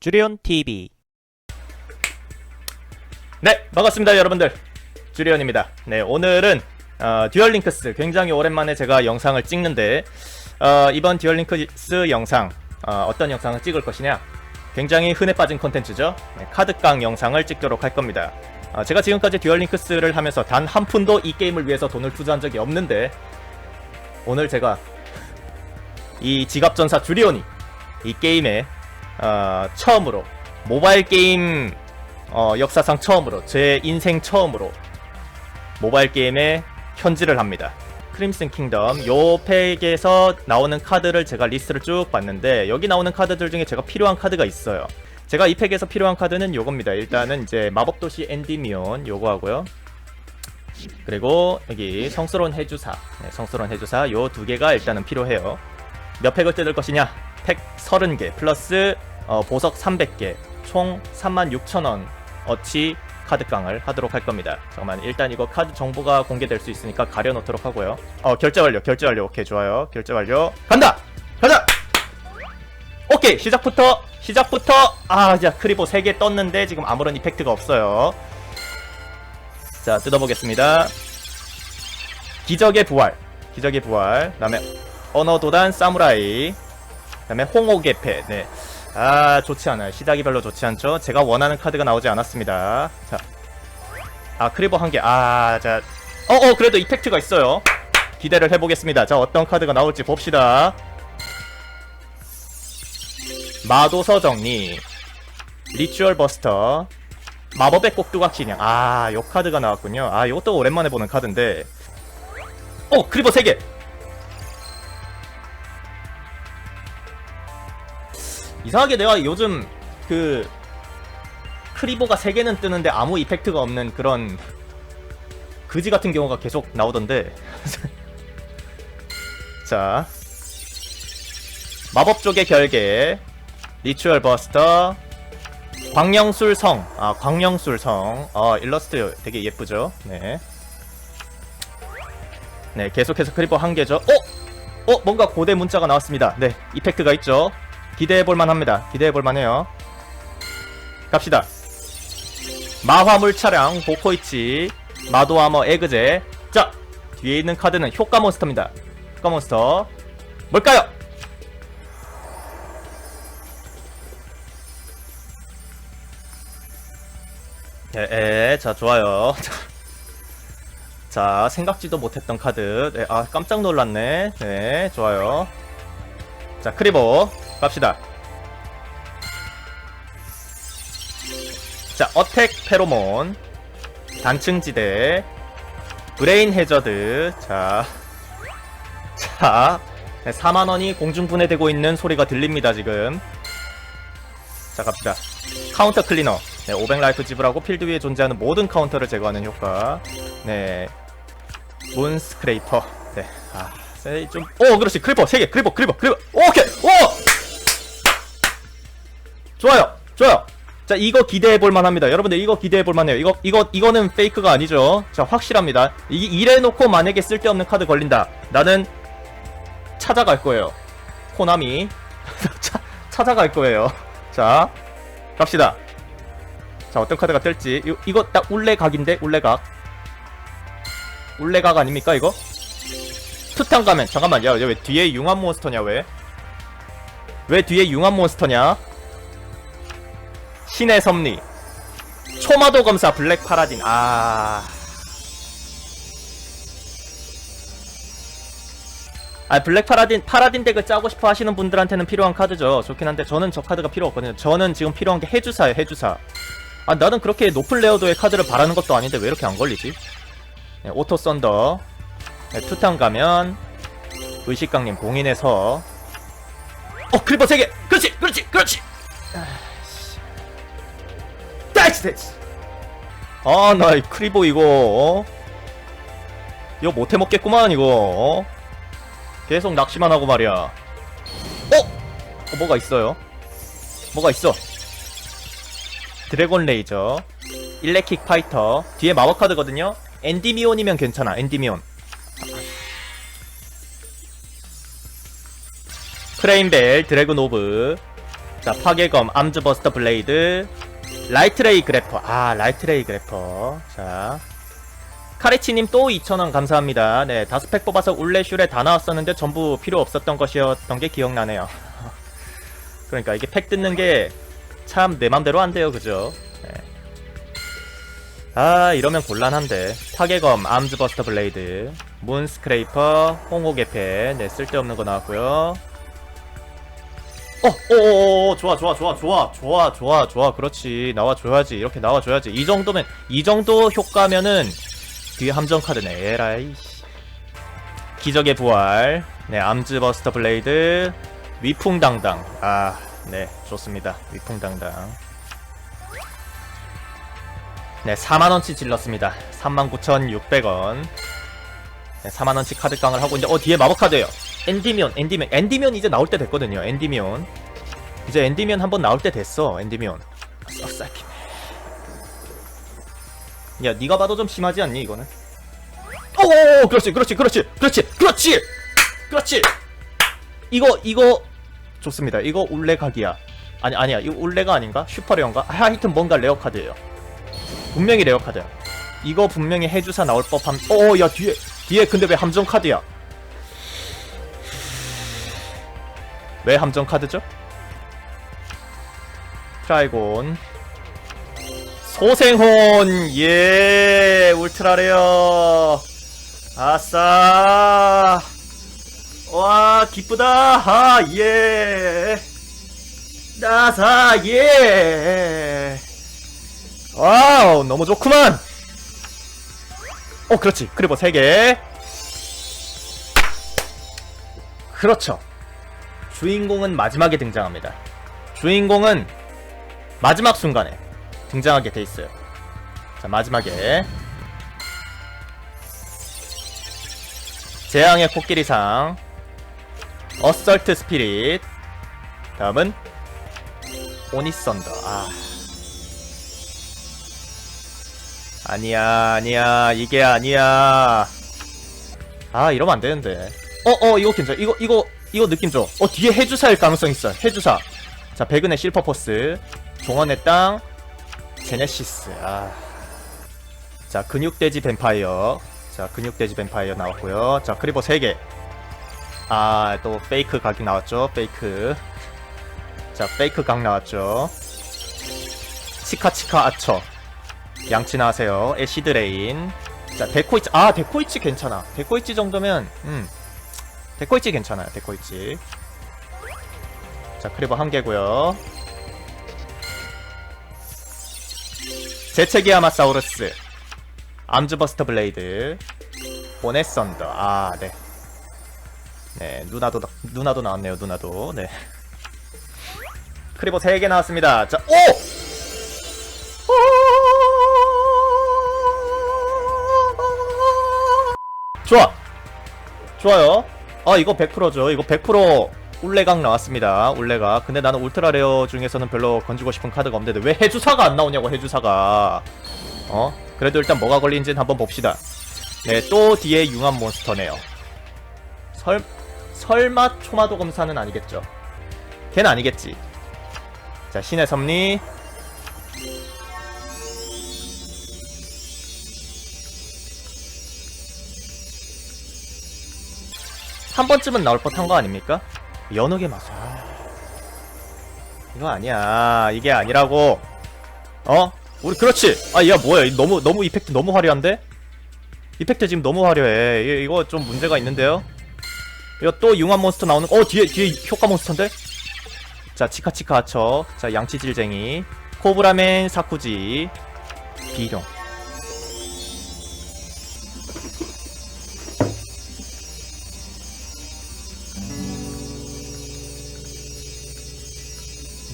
주리온 TV 네, 반갑습니다, 여러분들. 주리언입니다. 네, 오늘은 어, 듀얼링크스 굉장히 오랜만에 제가 영상을 찍는데 어, 이번 듀얼링크스 영상 어, 떤 영상을 찍을 것이냐? 굉장히 흔해 빠진 콘텐츠죠. 네, 카드깡 영상을 찍도록 할 겁니다. 어, 제가 지금까지 듀얼링크스를 하면서 단 한 푼도 이 게임을 위해서 돈을 투자한 적이 없는데 오늘 제가 이 지갑전사 주리온이 이 게임에 어, 처음으로 모바일 게임 어, 역사상 처음으로 제 인생 처음으로 모바일 게임에 현질을 합니다. 크림슨 킹덤 요 팩에서 나오는 카드를 제가 리스트를 쭉 봤는데 여기 나오는 카드들 중에 제가 필요한 카드가 있어요. 제가 이 팩에서 필요한 카드는 요겁니다. 일단은 이제 마법도시 엔디미온 요거 하고요. 그리고 여기 성스러운 해주사, 네, 성스러운 해주사 요 두 개가 일단은 필요해요. 몇 팩을 뜯을 것이냐? 팩 30개 플러스 어, 보석 300개 총 36,000원 어치 카드깡을 하도록 할 겁니다. 잠깐만 일단 이거 카드 정보가 공개될 수 있으니까 가려놓도록 하고요. 어 결제 완료 결제 완료 오케이 좋아요 결제 완료 간다 가자 오케이 시작부터 시작부터 아 자 크리보 3개 떴는데 지금 아무런 이펙트가 없어요. 자 뜯어보겠습니다. 기적의 부활 기적의 부활 그다음에 언어 도단 사무라이 그다음에 홍옥의 패. 네. 아 좋지 않아요. 시작이 별로 좋지 않죠. 제가 원하는 카드가 나오지 않았습니다. 자, 아 크리버 한 개. 아 자, 어어 그래도 이펙트가 있어요. 기대를 해보겠습니다. 자 어떤 카드가 나올지 봅시다. 마도서 정리, 리추얼 버스터, 마법의 꼭두각 진양. 아, 요 카드가 나왔군요. 아, 이것도 오랜만에 보는 카드인데. 어, 크리버 3개! 이상하게 내가 요즘 그 크리보가 3개는 뜨는데 아무 이펙트가 없는 그런 그지 같은 경우가 계속 나오던데. 자. 마법 쪽의 결계 리추얼 버스터. 광영술 성. 아 광영술성. 아 일러스트 되게 예쁘죠? 네. 네 계속해서 크리보 한 개죠. 어? 어 뭔가 고대 문자가 나왔습니다. 네 이펙트가 있죠 기대해볼만 합니다. 기대해볼만 해요. 갑시다. 마화물 차량, 보코이치, 마도아머 에그제. 자, 뒤에 있는 카드는 효과 몬스터입니다. 효과 몬스터. 뭘까요? 예, 예, 자, 좋아요. 자, 생각지도 못했던 카드. 네, 아, 깜짝 놀랐네. 네, 좋아요. 자, 크리보. 갑시다. 자, 어택 페로몬, 단층지대, 브레인 해저드. 자, 자, 4만원이 공중분해되고 있는 소리가 들립니다, 지금. 자, 갑시다. 카운터 클리너. 네, 500라이프 지불하고 필드 위에 존재하는 모든 카운터를 제거하는 효과. 네. 문 스크레이퍼. 네. 아, 네, 좀. 오, 그렇지. 크리퍼 3개. 크리퍼, 크리퍼, 크리퍼. 오케이. 오! 좋아요. 좋아요. 자, 이거 기대해 볼 만 합니다. 여러분들 이거 기대해 볼 만 해요. 이거 이거 이거는 페이크가 아니죠. 자, 확실합니다. 이 이래 놓고 만약에 쓸데없는 카드 걸린다. 나는 찾아갈 거예요. 코나미. 차, 찾아갈 거예요. 자, 갑시다. 자, 어떤 카드가 뜰지. 이, 이거 딱 울레각인데? 울레각. 울레각 아닙니까, 이거? 투탕 가면 잠깐만. 야, 왜 뒤에 융합 몬스터냐, 왜? 왜 뒤에 융합 몬스터냐? 신의 섭리. 초마도 검사 블랙 파라딘. 아... 아 블랙 파라딘 파라딘 덱을 짜고 싶어 하시는 분들한테는 필요한 카드죠. 좋긴 한데 저는 저 카드가 필요 없거든요. 저는 지금 필요한 게 해주사예요 해주사. 아 나는 그렇게 높은 레어도의 카드를 바라는 것도 아닌데 왜 이렇게 안 걸리지? 네, 오토 썬더. 네, 투탕 가면 의식강님 봉인해서. 어 크리퍼 3개! 그렇지! 그렇지! 그렇지 나이스 나이스 아나 이 크리보 이거 어? 이거 못해 먹겠구만 이거 어? 계속 낚시만 하고 말이야 어? 어 뭐가 있어요 뭐가 있어 드래곤 레이저 일렉킥 파이터 뒤에 마법 카드거든요 엔디미온이면 괜찮아 엔디미온 크레인벨 드래곤 오브 자 파괴검 암즈버스터 블레이드 라이트레이 그래퍼. 아 라이트레이 그래퍼. 자. 카레치님 또 2,000원 감사합니다. 네 다섯 팩 뽑아서 울레 슈레 다 나왔었는데 전부 필요 없었던 것이었던 게 기억나네요. 그러니까 이게 팩 뜯는 게 참 내 맘대로 안 돼요 그죠? 네. 아 이러면 곤란한데. 파괴검 암즈버스터 블레이드 문스크레이퍼 홍호개패 네 쓸데없는 거 나왔고요 어, 오, 오, 좋아, 좋아, 좋아, 좋아, 좋아, 좋아, 좋아, 그렇지. 나와줘야지. 이렇게 나와줘야지. 이 정도면, 이 정도 효과면은, 뒤에 함정 카드네. 에라이. 기적의 부활. 네, 암즈버스터 블레이드. 위풍당당. 아, 네, 좋습니다. 위풍당당. 네, 4만원치 질렀습니다. 39,600원. 네, 4만원치 카드깡을 하고 있는데, 어, 뒤에 마법 카드예요 엔디면, 엔디면, 엔디면 이제 나올 때 됐거든요. 엔디면. 이제 엔디면 한번 나올 때 됐어. 엔디면. 썩싹해. 야, 네가 봐도 좀 심하지 않니 이거는? 오, 그렇지, 그렇지, 그렇지, 그렇지, 그렇지, 그렇지. 이거, 이거 좋습니다. 이거 울레각이야. 아니, 아니야. 이거 울레가 아닌가? 슈퍼레어인가? 아, 하여튼 뭔가 레어 카드예요. 분명히 레어 카드야. 이거 분명히 해주사 나올 법함. 오, 야 뒤에, 뒤에 근데 왜 함정 카드야? 왜 함정 카드죠? 트라이곤. 소생혼! 예 울트라레어 아싸. 와 기쁘다. 아예. 나사 예. 와우 너무 좋구만. 어 그렇지. 크리버 3개. 그렇죠 주인공은 마지막에 등장합니다. 주인공은 마지막 순간에 등장하게 돼 있어요. 자, 마지막에 재앙의 코끼리상 어설트 스피릿 다음은 오니썬더. 아. 아니야 아니야 이게 아니야. 아 이러면 안 되는데. 어어 이거 괜찮아. 이거 이거 이거 느낌 줘. 어 뒤에 해주사일 가능성 있어. 해주사. 자 백은의 실퍼포스, 종원의 땅, 제네시스. 아. 자 근육돼지 뱀파이어. 자 근육돼지 뱀파이어 나왔고요. 자 크리버 3개. 아 또 페이크 각이 나왔죠. 페이크. 자 페이크 각 나왔죠. 치카치카 아처. 양치 나하세요. 애시드 레인. 자 데코이치. 아 데코이치 괜찮아. 데코이치 정도면 음. 데코이치 괜찮아요 데코이치 자 크리버 한 개고요. 제체기아마사우루스. 암즈버스터 블레이드. 보네썬더. 아네. 네 누나도 나- 누나도 나왔네요 누나도. 네. 크리버 3개 나왔습니다. 자 오! 좋아! 좋아요 아 이거 100%죠. 이거 100% 울레각 나왔습니다. 울레각 근데 나는 울트라 레어 중에서는 별로 건지고 싶은 카드가 없는데 왜 해주사가 안 나오냐고 해주사가. 어? 그래도 일단 뭐가 걸린지는 한번 봅시다. 네또 뒤에 융합 몬스터네요. 설 설마 초마도 검사는 아니겠죠? 걔는 아니겠지. 자 신의 섭리 한 번쯤은 나올 법한 거 아닙니까? 연옥의 마술. 아, 이거 아니야. 이게 아니라고. 어? 우리 그렇지. 아, 야 뭐야? 이 너무 너무 이펙트 너무 화려한데? 이펙트 지금 너무 화려해. 이, 이거 좀 문제가 있는데요. 이거 또 융합 몬스터 나오는. 어 뒤에 뒤에 효과 몬스터인데? 자 치카치카 하처. 자 양치질쟁이. 코브라맨 사쿠지. 비룡.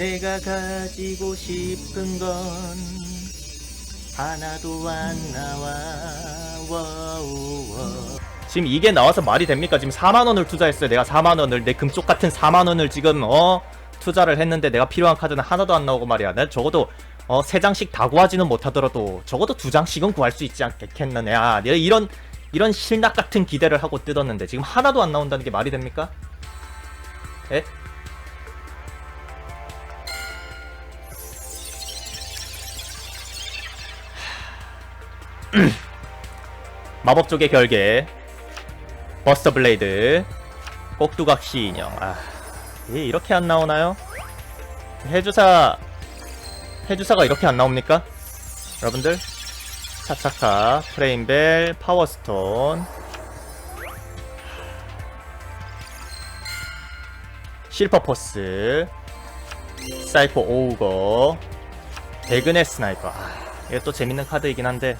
내가 가지고 싶은 건 하나도 안 나와. 워우, 지금 이게 나와서 말이 됩니까? 지금 4만 원을 투자했어요. 내가 4만 원을 내 금쪽 같은 4만 원을 지금 어 투자를 했는데 내가 필요한 카드는 하나도 안 나오고 말이야. 난 적어도 어 세 장씩 다 구하지는 못하더라도 적어도 두 장씩은 구할 수 있지 않겠겠느냐. 야, 내가 이런 이런 실낙 같은 기대를 하고 뜯었는데 지금 하나도 안 나온다는 게 말이 됩니까? 에? 마법 쪽의 결계 버스터 블레이드. 꼭두각 시 인형. 아 예, 이렇게 안 나오나요? 해주사 해주사가 이렇게 안 나옵니까? 여러분들? 차차카 프레임벨 파워스톤. 실퍼포스. 사이코 오우거. 배그네 스나이퍼. 아, 이게 또 재밌는 카드이긴 한데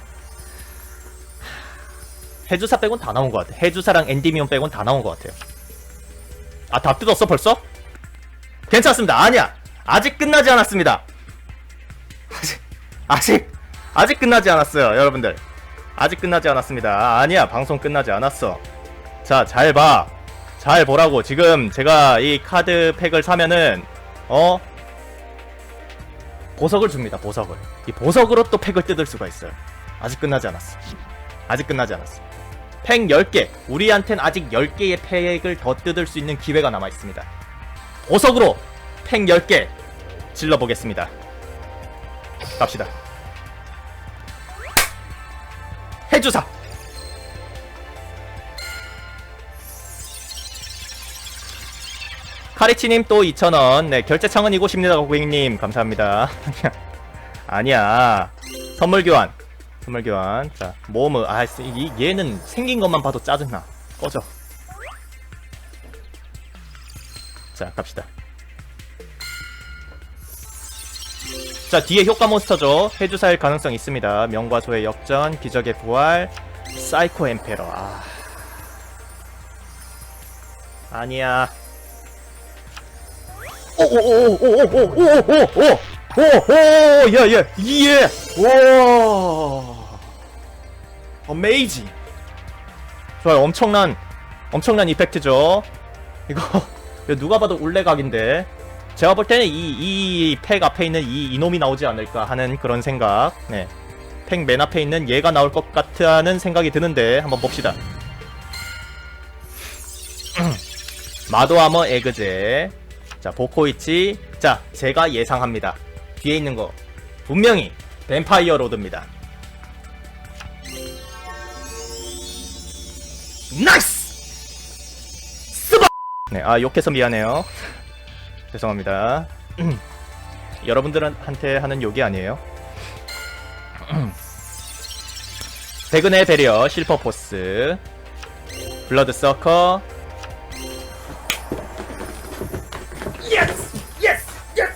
해주사 빼곤 다 나온 것 같아. 해주사랑 엔디미온 빼곤 다 나온 것 같아요. 아, 다 뜯었어, 벌써? 괜찮습니다. 아니야. 아직 끝나지 않았습니다. 아직, 아직, 아직 끝나지 않았어요, 여러분들. 아직 끝나지 않았습니다. 아니야, 방송 끝나지 않았어. 자, 잘 봐. 잘 보라고. 지금 제가 이 카드 팩을 사면은, 어? 보석을 줍니다, 보석을. 이 보석으로 또 팩을 뜯을 수가 있어요. 아직 끝나지 않았어. 아직 끝나지 않았어. 팩 10개. 우리한텐 아직 10개의 팩을 더 뜯을 수 있는 기회가 남아 있습니다. 보석으로 팩 10개 질러보겠습니다. 갑시다. 해주사! 카리치님 또 2,000원. 네, 결제창은 이곳입니다, 고객님. 감사합니다. 아니야. 선물 교환. 선물 교환. 자, 모으무. 아, 이, 얘는 생긴 것만 봐도 짜증나. 꺼져. 자, 갑시다. 자, 뒤에 효과 몬스터죠. 해주사일 가능성 있습니다. 명과 소의 역전, 기적의 부활, 사이코 엠페러. 아. 아니야. 예. 와. 어메이징. 좋아요. 엄청난 엄청난 이펙트죠. 이거 누가 봐도 울레각인데 제가 볼 때는 이 이팩 앞에 있는 이 이놈이 나오지 않을까 하는 그런 생각. 네. 팩맨 앞에 있는 얘가 나올 것 같다는 생각이 드는데 한번 봅시다. 마도아머 에그제. 자, 보코이치. 자, 제가 예상합니다. 뒤에 있는 거. 분명히 뱀파이어 로드입니다. 나이스! 스바! 네, 아, 욕해서 미안해요. 죄송합니다. 여러분들한테 하는 욕이 아니에요. 대근의 배리어, 실퍼포스, 블러드 서커, 예스! 예스! 예스!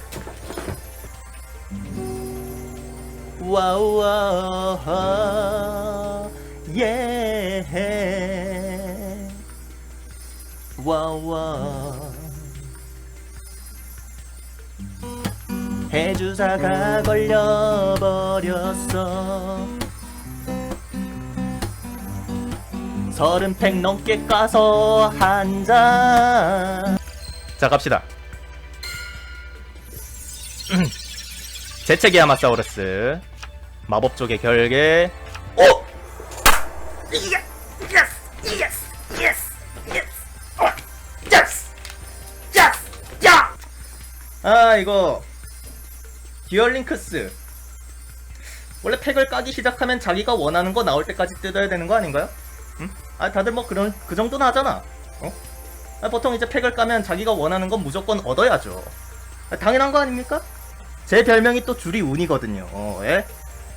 와우 와와. 해주사가 걸려버렸어. 서른 팩 넘게 까서 한잔. 자 갑시다. 재채기 아마사우루스. 마법 쪽의 결계 아 이거 듀얼링크스 원래 팩을 까기 시작하면 자기가 원하는 거 나올 때까지 뜯어야 되는 거 아닌가요? 응? 아 다들 뭐 그런 그 정도는 하잖아 어? 아, 보통 이제 팩을 까면 자기가 원하는 건 무조건 얻어야죠 아, 당연한 거 아닙니까? 제 별명이 또 줄이 운이거든요. 어, 예?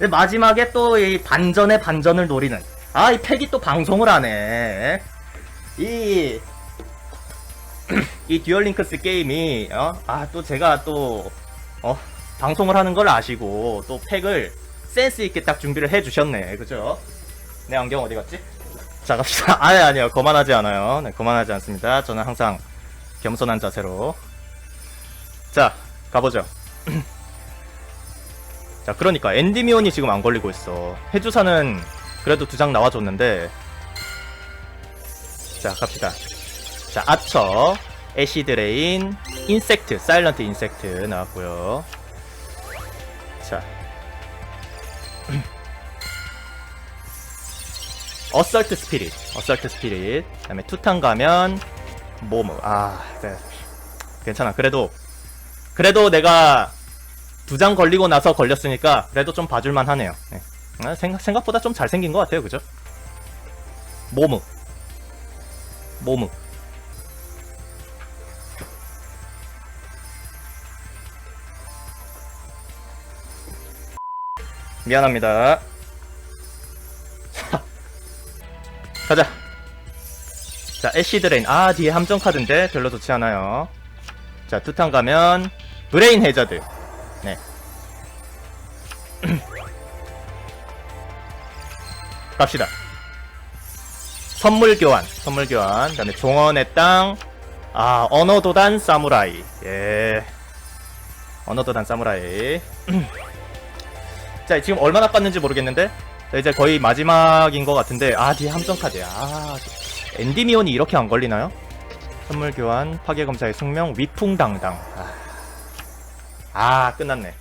예, 마지막에 또 이 반전의 반전을 노리는. 아, 이 팩이 또 방송을 하네. 예? 이, 이 듀얼링크스 게임이, 어? 아, 또 제가 또, 어? 방송을 하는 걸 아시고, 또 팩을 센스 있게 딱 준비를 해주셨네. 그죠? 내 안경 어디 갔지? 자, 갑시다. 아니, 아니요. 거만하지 않아요. 네, 거만하지 않습니다. 저는 항상 겸손한 자세로. 자, 가보죠. 자, 그러니까 엔디미온이 지금 안 걸리고 있어. 해주사는 그래도 두 장 나와줬는데. 자, 갑시다. 자, 아처, 애시드레인, 인섹트, 사일런트 인섹트 나왔고요. 자. 어설트 스피릿, 어설트 스피릿. 그 다음에 투탄 가면 모모. 아, 네. 괜찮아. 그래도 그래도 내가 두 장 걸리고 나서 걸렸으니까 그래도 좀 봐줄만 하네요. 네. 아, 생각, 생각보다 좀 잘생긴 것 같아요 그죠? 모무 모무 미안합니다. 자, 가자. 자 애쉬 드레인. 아 뒤에 함정 카드인데 별로 좋지 않아요. 자 투탕 가면 브레인 해저드. 네. 갑시다. 선물 교환. 선물 교환. 그다음에 종언의 땅 아 언어도단 사무라이. 예. 언어도단 사무라이 자 지금 얼마나 깠는지 모르겠는데 자, 이제 거의 마지막인 것 같은데 아 뒤에 함정 카드야 아 엔디미온이 이렇게 안 걸리나요? 선물 교환 파괴 검사의 숙명 위풍당당 아, 아 끝났네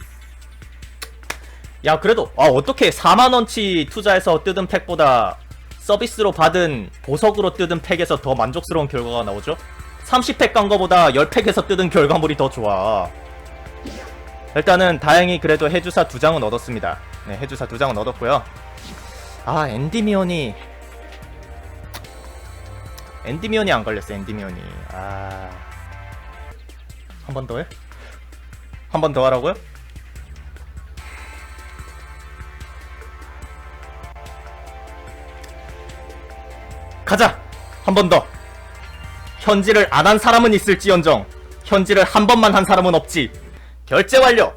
야 그래도 아 어떻게 4만원치 투자해서 뜯은 팩보다 서비스로 받은 보석으로 뜯은 팩에서 더 만족스러운 결과가 나오죠? 30팩 간 거보다 10팩에서 뜯은 결과물이 더 좋아 일단은 다행히 그래도 해주사 두 장은 얻었습니다 네 해주사 두 장은 얻었고요 아 엔디미온이 엔디미온이 안 걸렸어 엔디미온이 아 한 번 더해? 한번 더 하라고요? 가자! 한 번 더! 현질을 안 한 사람은 있을지언정 현질을 한 번만 한 사람은 없지 결제 완료!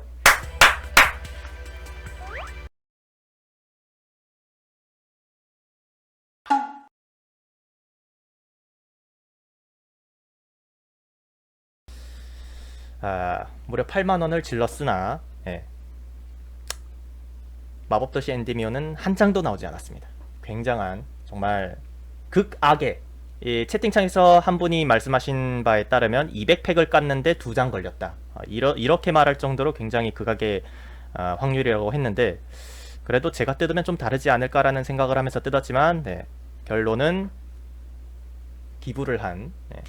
아, 무려 8만원을 질렀으나 예. 마법도시 엔디미오는 한 장도 나오지 않았습니다 굉장한 정말 극악의 이 채팅창에서 한 분이 말씀하신 바에 따르면 200팩을 깠는데 두 장 걸렸다. 아, 이러, 이렇게 말할 정도로 굉장히 극악의 아, 확률이라고 했는데 그래도 제가 뜯으면 좀 다르지 않을까라는 생각을 하면서 뜯었지만 네, 결론은 기부를 한 네,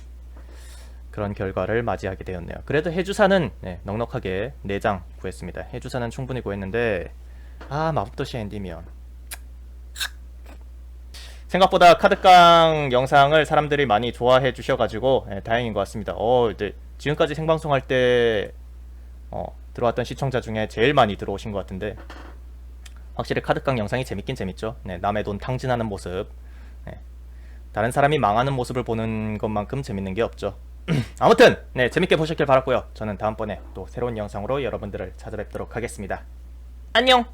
그런 결과를 맞이하게 되었네요. 그래도 해주사는 네, 넉넉하게 4장 구했습니다. 해주사는 충분히 구했는데 아 마법도시 엔디미온 생각보다 카드깡 영상을 사람들이 많이 좋아해 주셔가지고 예, 다행인 것 같습니다. 어, 네, 지금까지 생방송할 때 어, 들어왔던 시청자 중에 제일 많이 들어오신 것 같은데 확실히 카드깡 영상이 재밌긴 재밌죠. 네, 남의 돈 탕진하는 모습, 네, 다른 사람이 망하는 모습을 보는 것만큼 재밌는 게 없죠. 아무튼 네, 재밌게 보셨길 바랐고요. 저는 다음번에 또 새로운 영상으로 여러분들을 찾아뵙도록 하겠습니다. 안녕.